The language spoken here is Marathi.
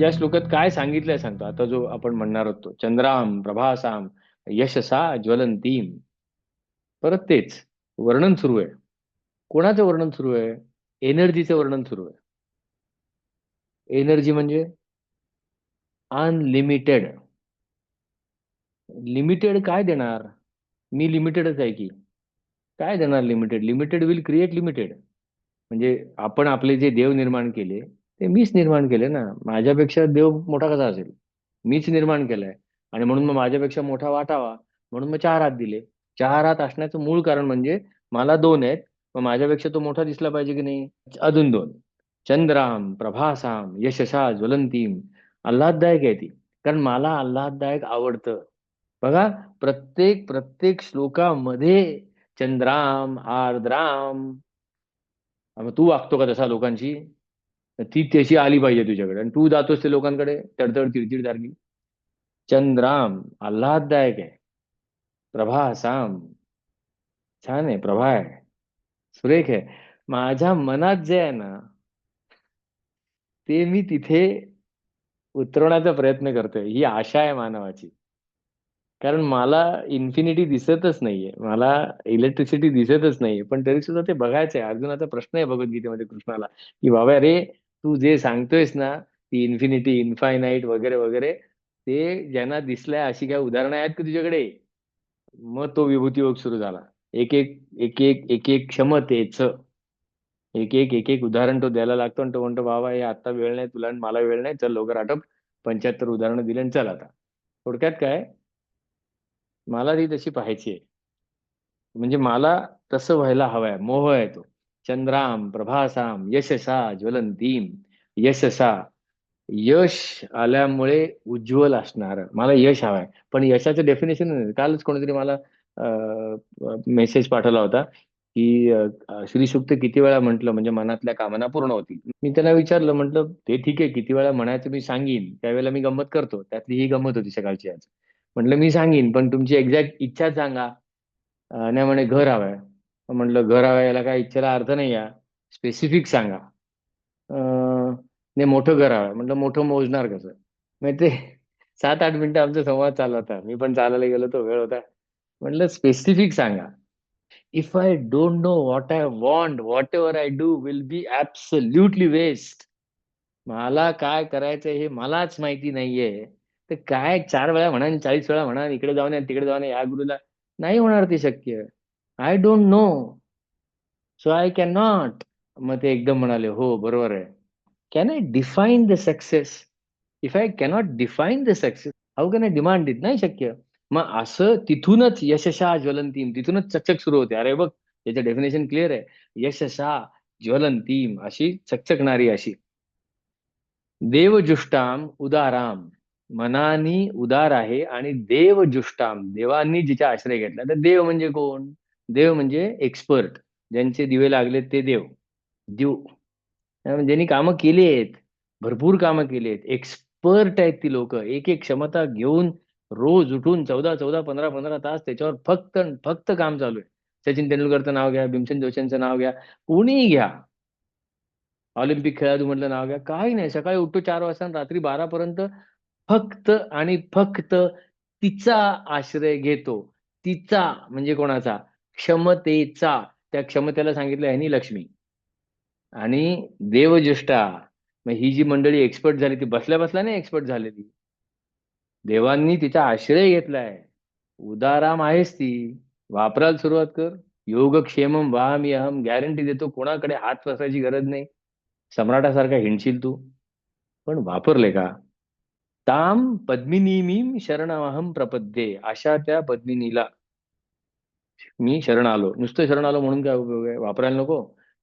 या श्लोकात काय सांगितलंय सांगतो. आता जो आपण म्हणणार होतो चंद्राम प्रभासाम यशसा ज्वलंतीम परत तेच वर्णन सुरू आहे. कोणाचं वर्णन सुरू आहे? एनर्जीचं वर्णन सुरू आहे. एनर्जी म्हणजे अनलिमिटेड. लिमिटेड काय देणार? मी लिमिटेडच आहे की. काय देणार limited? Limited will create limited. म्हणजे आपण आपले जे देव निर्माण केले ते मीच निर्माण केले ना. माझ्यापेक्षा देव मोठा कसा असेल? मीच निर्माण केलाय. आणि म्हणून मग माझ्यापेक्षा मोठा वाटावा. म्हणून मग चार हात दिले. चार हात असण्याचं मूळ कारण म्हणजे मला दोन आहेत. मग माझ्यापेक्षा तो मोठा दिसला पाहिजे की नाही? अजून दोन. चंद्राम प्रभासाम यशसा ज्वलंतीम. आल्हाददायक आहे ती. कारण मला आल्हाददायक आवडतं. बघा प्रत्येक प्रत्येक श्लोकामध्ये चंद्राम आर्द्राम. तू वागतो का तसा लोकांशी? ती तशी आली पाहिजे तुझ्याकडे. आणि तू जातोस ते लोकांकडे तडतड चिडचिड सारखी चंद्राम आल्हाददायक आहे. प्रभा साम छान आहे प्रभा आहे. सुरेख आहे. माझ्या मनात जे आहे ना ते मी तिथे उतरवण्याचा प्रयत्न करतोय. ही आशा आहे मानवाची. कारण मला इन्फिनिटी दिसतच नाहीये. मला इलेक्ट्रिसिटी दिसतच नाहीये. पण तरी सुद्धा ते बघायचंय. अर्जुनाचा प्रश्न आहे भगवद्गीतेमध्ये कृष्णाला की बाबा अरे तू जे सांगतोयस ना ती इन्फिनिटी इन्फायनाईट वगैरे वगैरे ते ज्यांना दिसलंय अशी काय उदाहरणं आहेत का तुझ्याकडे? मग तो विभूती योग सुरू झाला. एक एक एक एक एक एक क्षमतेच. एक एक एक एक उदाहरण तो द्यायला लागतो आणि तो म्हणतो बाबा हे आता वेळ नाही तुला मला वेळ नाही चल लवकर आटप. पंच्याहत्तर उदाहरणं दिले आणि चल आता. थोडक्यात काय? मला ती तशी पाहायची आहे. म्हणजे मला तसं व्हायला हवंय मोह आहे तो. चंद्राम प्रभासाम यशसा ज्वलंतीम. यशसा यश आल्यामुळे उज्ज्वल असणार. मला यश हवंय. पण यशाचं डेफिनेशन कालच कोणीतरी मला मेसेज पाठवला होता की श्री सुक्त किती वेळा म्हटलं म्हणजे मनातल्या कामना पूर्ण होतील. मी त्यांना विचारलं म्हटलं ते ठीक आहे किती वेळा म्हणायचं मी सांगीन. त्यावेळेला मी गंमत करतो. त्यातली ही गंमत होती सकाळची आज. म्हटलं मी सांगीन पण तुमची एक्झॅक्ट इच्छा सांगा. नाही म्हणे घर हवंय. म्हटलं घर यायला याला काय इच्छेला अर्थ नाही या. स्पेसिफिक सांगा. नाही मोठं घर हवं म्हटलं मोठं मोजणार कसं? मग ते सात आठ मिनिटं आमचा संवाद चालला होता. मी पण चालायला गेलो तो वेळ होता. म्हटलं स्पेसिफिक सांगा. If I don't know what I want whatever I do will be absolutely waste मला काय करायचं हे मलाच माहिती नाहीये. तर काय चार वेळा म्हणा चाळीस वेळा म्हणा इकडे जाऊन तिकडे जाऊन या गुरुला. नाही होणार ते शक्य. I don't know so I can not मग ते एकदम म्हणाले हो बरोबर आहे. Can I define the success if I cannot define the success how can I demand it नाही शक्य. मग असं तिथूनच यशशा ज्वलंतीम तिथूनच चकचक सुरू होते. अरे बघ त्याचं डेफिनेशन क्लिअर आहे. यशशा ज्वलंतीम अशी चकचकणारी अशी. देवजुष्टाम उदाराम. मनानी उदार आहे आणि देवजुष्टाम देवांनी जिचा आश्रय घेतला. तर देव म्हणजे कोण? देव म्हणजे एक्सपर्ट ज्यांचे दिवे लागले ते देव. देव. ज्यांनी कामं केली आहेत भरपूर कामं केली आहेत एक्सपर्ट आहेत ती लोक. एक एक क्षमता घेऊन रोज उठून चौदा चौदा पंधरा पंधरा तास त्याच्यावर फक्त फक्त काम चालू आहे. सचिन तेंडुलकरचं नाव घ्या भीमसेन जोशींचं नाव घ्या कोणीही घ्या. ऑलिम्पिक खेळाडू म्हटलं नाव घ्या काही नाही. सकाळी उठतो चार वाजता रात्री बारा पर्यंत फक्त आणि फक्त तिचा आश्रय घेतो. तिचा म्हणजे कोणाचा? क्षमतेचा त्या क्षमतेला सांगितलं ह्यानी लक्ष्मी. आणि देवज्येष्ठा मग ही जी मंडळी एक्सपर्ट झाली ती बसल्या बसल्या नाही एक्सपर्ट झालेली. देवांनी तिचा आश्रय घेतलाय. उदाराम आहेस ती. वापरायला सुरुवात कर. योगक्षेमम वाम यहम गॅरंटी देतो. कोणाकडे हात पसायची गरज नाही. सम्राटासारखा हिंडशील तू. पण वापरले का? ताम पद्मिनीमीम शरणमहम प्रपद्ये. अशा त्या पद्मिनीला. मी शरण आलो नुसतं शरण आलो म्हणून काय उपयोग आहे वापरायला नको